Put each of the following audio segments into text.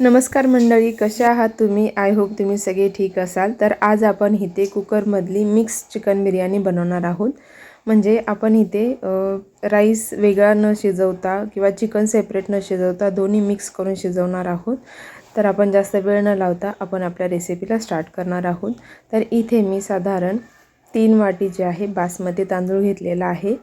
नमस्कार मंडळी कशा आहात तुम्ही? आय होप तुम्ही सगळे ठीक असाल. तर आज आपण इथे कुकरमधली मिक्स चिकन बिर्याणी बनवणार आहोत. म्हणजे आपण इथे राईस वेगळा न शिजवता किंवा चिकन सेपरेट न शिजवता दोन्ही मिक्स करून शिजवणार आहोत. तर आपण जास्त वेळ न लावता आपण आपल्या रेसिपीला स्टार्ट करणार आहोत. तर इथे मी साधारण तीन वाटी जे आहे बासमती तांदूळ घेतलेला आहे.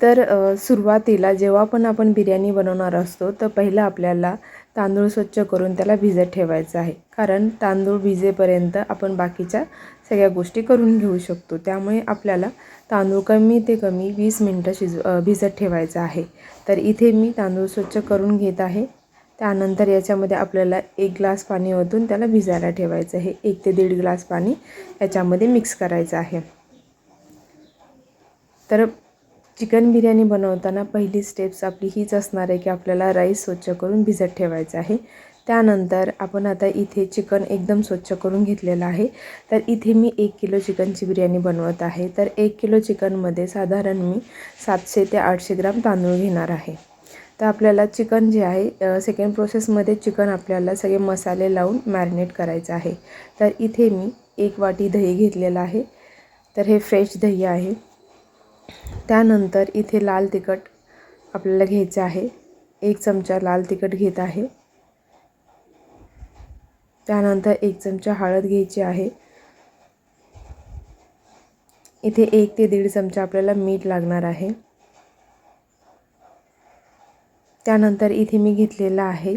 तर सुरुवातीला जेव्हा पण आपण बिर्याणी बनवणार असतो तर पहिलं आपल्याला तांदूळ स्वच्छ करून त्याला भिजत ठेवायचं आहे. कारण तांदूळ भिजेपर्यंत आपण बाकीच्या सगळ्या गोष्टी करून घेऊ शकतो. त्यामुळे आपल्याला तांदूळ कमी ते कमी वीस मिनटं शिज भिजत ठेवायचं आहे. तर इथे मी तांदूळ स्वच्छ करून घेत आहे. त्यानंतर याच्यामध्ये आपल्याला एक ग्लास पाणी ओतून त्याला भिजायला ठेवायचं आहे. एक ते दीड ग्लास पाणी याच्यामध्ये मिक्स करायचं आहे. तर चिकन बिर्याणी बनवताना पहिली स्टेप्स आपली हीच असणार आहे की आपल्याला राईस स्वच्छ करून भिजत ठेवायचं आहे. त्यानंतर आपण आता इथे चिकन एकदम स्वच्छ करून घेतलेलं आहे. तर इथे मी एक किलो चिकनची बिर्याणी बनवत आहे. तर एक किलो चिकनमध्ये साधारण मी सातशे ते आठशे ग्राम तांदूळ घेणार आहे. तर आपल्याला चिकन जे आहे सेकंड प्रोसेसमध्ये चिकन आपल्याला सगळे मसाले लावून मॅरिनेट करायचं आहे. तर इथे मी एक वाटी दही घेतलेलं आहे. तर हे फ्रेश दही आहे. त्यानंतर इथे लाल तिखट आपल्याला घ्यायचं आहे. एक चमचा लाल तिखट घेत आहे. त्यानंतर एक चमचा हळद घ्यायची आहे. इथे एक ते दीड चमचा आपल्याला मीठ लागणार आहे. त्यानंतर इथे मी घेतलेला आहे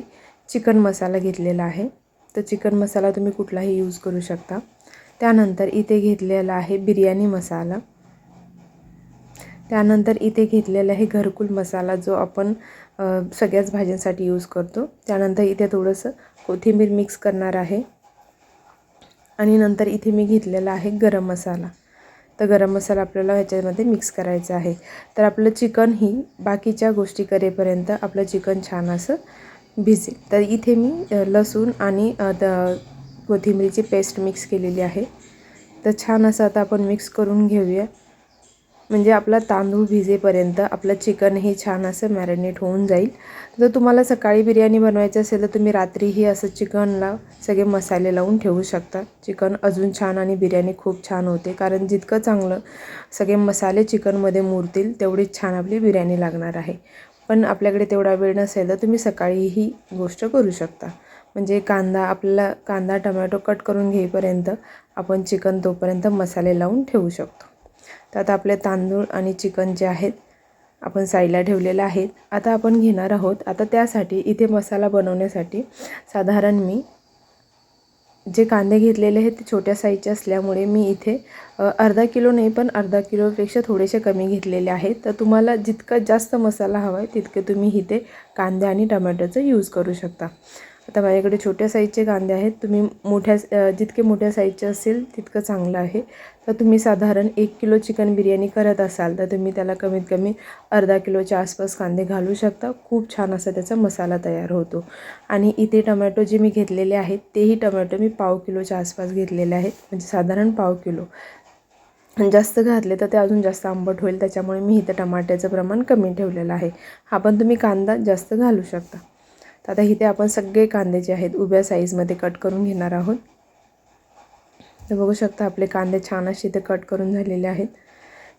चिकन मसाला घेतलेला आहे. तर चिकन मसाला तुम्ही कुठलाही यूज करू शकता. त्यानंतर इथे घेतलेला आहे बिर्याणी मसाला. त्यानंतर इथे घेतलेला आहे घरकुल मसाला जो आपण सगळ्याच भाज्यांसाठी यूज करतो. त्यानंतर इथे थोडंसं कोथिंबीर मिक्स करणार आहे. आणि नंतर इथे मी घेतलेला आहे गरम मसाला. तर गरम मसाला आपल्याला ह्याच्यामध्ये मिक्स करायचा आहे. तर आपलं चिकन ही बाकीच्या गोष्टी करेपर्यंत आपलं चिकन छान असं भिजेल. तर इथे मी लसूण आणि द कोथिंबीरीची पेस्ट मिक्स केलेली आहे. तर छान असं आता आपण मिक्स करून घेऊया. म्हणजे आपला तांदूळ भिजेपर्यंत आपलं चिकनही छान असं मॅरिनेट होऊन जाईल. जर तुम्हाला सकाळी बिर्याणी बनवायची असेल तर तुम्ही रात्रीही असं चिकनला सगळे मसाले लावून ठेवू शकता. चिकन अजून छान आणि बिर्याणी खूप छान होते. कारण जितकं चांगलं सगळे मसाले चिकनमध्ये मुरतील तेवढीच छान आपली बिर्याणी लागणार आहे. पण आपल्याकडे तेवढा वेळ नसेल तर तुम्ही सकाळी ही गोष्ट करू शकता. म्हणजे कांदा आपल्याला कांदा टमॅटो कट करून घेईपर्यंत आपण चिकन तोपर्यंत मसाले लावून ठेवू शकतो. त्यात आपले तांदूळ आणि चिकन जे आहेत आपण साईडला ठेवलेलं आहेत आता आपण घेणार आहोत. आता त्यासाठी इथे मसाला बनवण्यासाठी साधारण मी जे कांदे घेतलेले आहेत ते छोट्या साईजचे असल्यामुळे मी इथे अर्धा किलो नाही पण अर्धा किलोपेक्षा थोडेसे कमी घेतलेले आहेत. तर तुम्हाला जितका जास्त मसाला हवा आहे तितके तुम्ही इथे कांदे आणि टमॅटोचं यूज करू शकता. आता माझ्याकडे छोट्या साईजचे कांदे आहेत. तुम्ही मोठ्या जितके मोठ्या साईजचे असेल तितकं चांगलं आहे. तर तुम्ही साधारण एक किलो चिकन बिर्याणी करत असाल तर तुम्ही त्याला कमीत कमी अर्धा किलोच्या आसपास कांदे घालू शकता. खूप छान असा त्याचा मसाला तयार होतो. आणि इथे टमॅटो जे मी घेतलेले आहेत तेही टमॅटो मी पाव किलोच्या आसपास घेतलेले आहेत. म्हणजे साधारण पाव किलो. जास्त घातले तर ते अजून जास्त आंबट होईल त्याच्यामुळे मी इथं टमाट्याचं प्रमाण कमी ठेवलेलं आहे. हा पण तुम्ही कांदा जास्त घालू शकता. तर आता इथे आपण सगळे कांदे जे आहेत उभ्या साईजमध्ये कट करून घेणार आहोत. तर बघू शकता आपले कांदे छान असे इथे कट करून झालेले आहेत.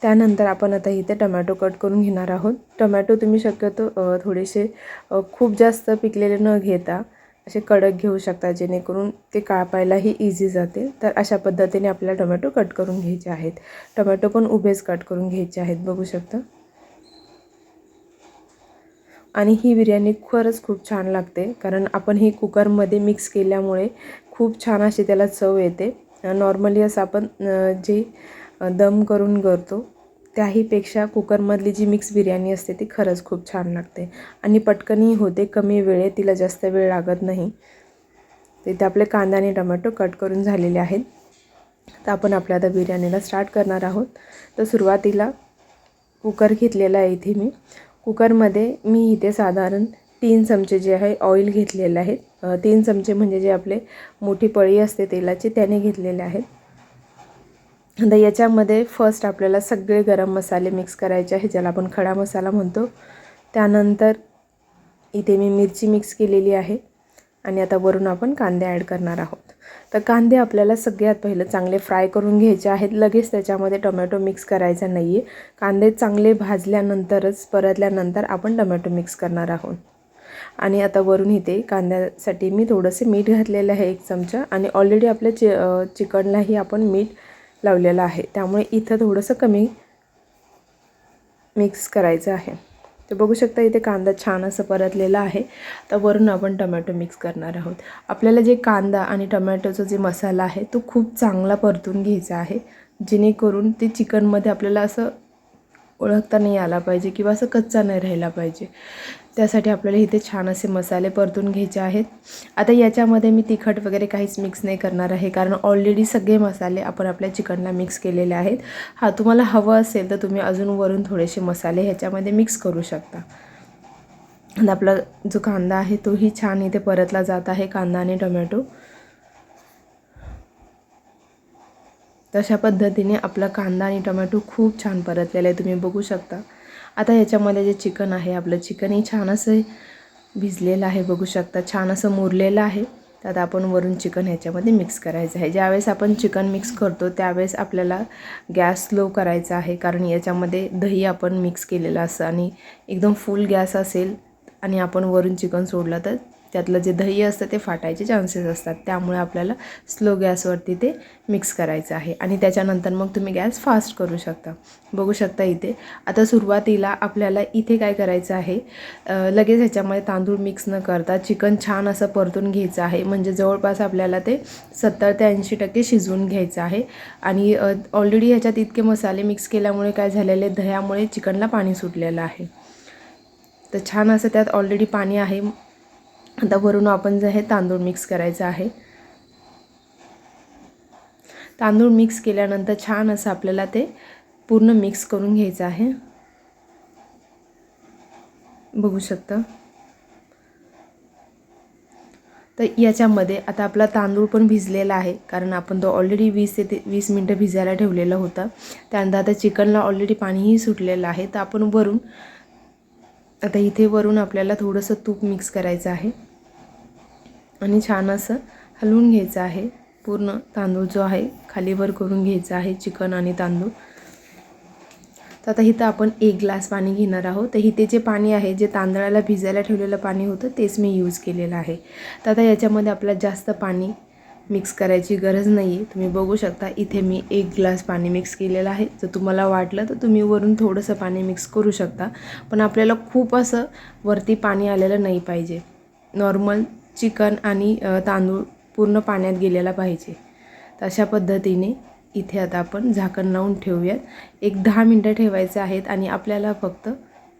त्यानंतर आपण आता इथे टमॅटो कट करून घेणार आहोत. टमॅटो तुम्ही शक्यतो थोडेसे खूप जास्त पिकलेले न घेता असे कडक घेऊ शकता जेणेकरून ते कापायलाही इझी जाते तर अशा पद्धतीने आपल्याला टोमॅटो कट करून घ्यायचे आहेत. टोमॅटो पण उभेच कट करून घ्यायचे आहेत बघू शकता. आणि ही बिर्याणी खरंच खूप छान लागते. कारण आपण ही कुकरमध्ये मिक्स केल्यामुळे खूप छान अशी त्याला चव येते. नॉर्मली असं आपण जे दम करून करतो त्याहीपेक्षा कुकरमधली जी मिक्स बिर्याणी असते ती खरंच खूप छान लागते. आणि पटकनही होते कमी वेळेत तिला जास्त वेळ लागत नाही. तिथे आपले कांदा आणि टमॅटो कट करून झालेले आहेत. तर आपण आपल्या आता बिर्याणीला स्टार्ट करणार आहोत. तर सुरुवातीला कुकर घेतलेला आहे इथे मी. कुकरमध्ये मी इथे साधारण तीन चमचे जे आहे ऑइल घेतलेले आहेत. तीन चमचे म्हणजे जे आपले मोठी पळी असते तेलाची त्याने घेतलेले आहेत. आता याच्यामध्ये फर्स्ट आपल्याला सगळे गरम मसाले मिक्स करायचे आहे ज्याला आपण खडा मसाला म्हणतो. त्यानंतर इथे मी मिरची मिक्स केलेली आहे. आणि आता वरून आपण कांदे ॲड करणार आहोत. तर कांदे आपल्याला सगळ्यात पहिलं चांगले फ्राय करून घ्यायचे आहेत. लगेच त्याच्यामध्ये टोमॅटो मिक्स करायचा नाही आहे कांदे चांगले भाजल्यानंतरच परतल्यानंतर आपण टोमॅटो मिक्स करणार आहोत. आणि आता वरून इथे कांद्यासाठी मी थोडंसं मीठ घातलेलं आहे एक चमचा. आणि ऑलरेडी आपल्या चि चिकनलाही आपण मीठ लावलेलं आहे. त्यामुळे इथं थोडंसं कमी मिक्स करायचं आहे. तर बघू शकता इथे कांदा छान असं परतलेला आहे. तर वरून आपण टमॅटो मिक्स करणार आहोत. आपल्याला जे कांदा आणि टमॅटोचा जे मसाला आहे तो खूप चांगला परतून घ्यायचा आहे. जेणेकरून ते चिकनमध्ये आपल्याला असं ओळखता नाही आला पाहिजे किंवा असं कच्चा नाही राहिला पाहिजे. त्यासाठी आपल्याला इथे छान असे मसाले परतून घ्यायचे आहेत. आता याच्यामध्ये मी तिखट वगैरे काहीच मिक्स नाही करणार आहे. कारण ऑलरेडी सगळे मसाले आपण आपल्या चिकनला मिक्स केलेले आहेत. हा तुम्हाला हवं असेल तर तुम्ही अजून वरून थोडेसे मसाले ह्याच्यामध्ये मिक्स करू शकता. आणि आपला जो कांदा आहे तोही छान इथे परतला जात आहे कांदा आणि टोमॅटो. तशा पद्धतीने आपला कांदा आणि टोमॅटो खूप छान परतलेला आहे तुम्ही बघू शकता. आता याच्यामध्ये जे चिकन आहे आपलं चिकनही छान असं भिजलेलं आहे बघू शकता. छान असं मुरलेलं आहे. तर आता आपण वरून चिकन ह्याच्यामध्ये मिक्स करायचं आहे. ज्यावेळेस आपण चिकन मिक्स करतो त्यावेळेस आपल्याला गॅस स्लो करायचा आहे कारण याच्यामध्ये दही आपण मिक्स केलेलं असतं आणि एकदम फुल गॅस असेल आणि आपण वरून चिकन सोडलं तर त्यातलं जे दही असतं ते फाटायचे चान्सेस असतात. त्यामुळे आपल्याला स्लो गॅसवरती ते मिक्स करायचं आहे. आणि त्याच्यानंतर मग तुम्ही गॅस फास्ट करू शकता. बघू शकता इथे. आता सुरुवातीला आपल्याला इथे काय करायचं आहे? लगेच ह्याच्यामध्ये तांदूळ मिक्स न करता चिकन छान असं परतून घ्यायचं आहे. म्हणजे जवळपास आपल्याला ते सत्तर ते ऐंशी टक्के शिजवून घ्यायचं आहे. आणि ऑलरेडी ह्याच्यात इतके मसाले मिक्स केल्यामुळे काय झालेले दह्यामुळे चिकनला पाणी सुटलेलं आहे. तर छान असं त्यात ऑलरेडी पाणी आहे. आता वरून आपण जे आहे तांदूळ मिक्स करायचं आहे. तांदूळ मिक्स केल्यानंतर छान असं आपल्याला ते पूर्ण मिक्स करून घ्यायचं आहे. बघू शकता. तर याच्यामध्ये आता आपला तांदूळ पण भिजलेला आहे कारण आपण तो ऑलरेडी वीस ते वीस मिनटं भिजायला ठेवलेला होता. त्यानंतर आता चिकनला ऑलरेडी पाणीही सुटलेलं आहे. तर आपण वरून आता इथे वरून आपल्याला थोडंसं तूप मिक्स करायचं आहे. आणि छान असं हलवून घ्यायचं आहे. पूर्ण तांदूळ जो आहे खालीवर करून घ्यायचा आहे चिकन आणि तांदूळ. तर आता इथं आपण एक ग्लास पाणी घेणार आहोत. तर इथे जे पाणी आहे जे तांदळाला भिजायला ठेवलेलं पाणी होतं तेच मी यूज केलेलं आहे. तर आता याच्यामध्ये आपल्याला जास्त पाणी मिक्स करायची गरज नाही आहे तुम्ही बघू शकता इथे मी एक ग्लास पाणी मिक्स केलेलं आहे. जर तुम्हाला वाटलं तर तुम्ही वरून थोडंसं पाणी मिक्स करू शकता. पण आपल्याला खूप असं वरती पाणी आलेलं नाही पाहिजे. नॉर्मल चिकन आणि तांदूळ पूर्ण पाण्यात गेलेला पाहिजे. तशा पद्धतीने इथे आता आपण झाकण लावून ठेवूयात. एक दहा मिनटं ठेवायचे आहेत आणि आपल्याला फक्त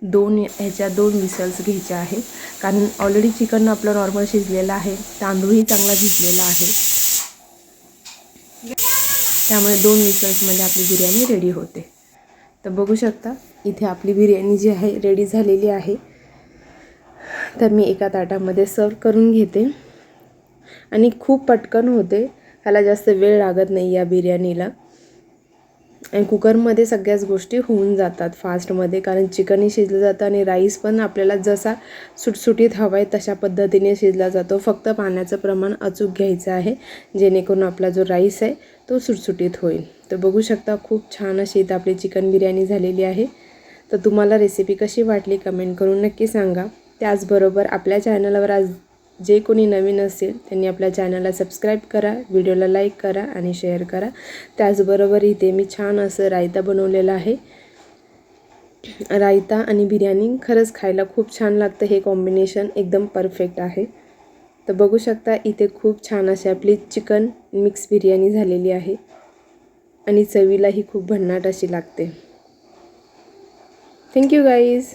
दोन ह्याच्या दोन विसल्स घ्यायच्या आहेत. कारण ऑलरेडी चिकन आपलं नॉर्मल शिजलेलं आहे. तांदूळही चांगला भिजलेला आहे. त्यामुळे दोन विसल्समध्ये आपली बिर्याणी रेडी होते. तर बघू शकता इथे आपली बिर्याणी जी आहे रेडी झालेली आहे. तर मी एका ताटामध्ये सर्व करून घेते. आणि खूप पटकन होते. ह्याला जास्त वेळ लागत नाही या बिर्याणीला. आणि कुकरमध्ये सगळ्याच गोष्टी होऊन जातात फास्टमध्ये कारण चिकनही शिजलं जातं आणि राईस पण आपल्याला जसा सुटसुटीत हवा आहे तशा पद्धतीने शिजला जातो. फक्त पाण्याचं प्रमाण अचूक घ्यायचं आहे. जेणेकरून आपला जो राईस आहे तो सुटसुटीत होईल. तर बघू शकता खूप छान अशी इथं आपली चिकन बिर्याणी झालेली आहे. तर तुम्हाला रेसिपी कशी वाटली कमेंट करून नक्की सांगा. त्याचबरोबर आपल्या चॅनलवर आज जे कोणी नवीन असेल त्यांनी आपल्या चॅनलला सबस्क्राईब करा व्हिडिओला लाईक करा आणि शेअर करा. त्याचबरोबर इथे मी छान असं रायता बनवलेलं आहे. रायता आणि बिर्याणी खरंच खायला खूप छान लागतं. हे कॉम्बिनेशन एकदम परफेक्ट आहे. तर बघू शकता इथे खूप छान अशी आपली चिकन मिक्स बिर्याणी झालेली आहे. आणि चवीलाही खूप भन्नाट अशी लागते. Thank you guys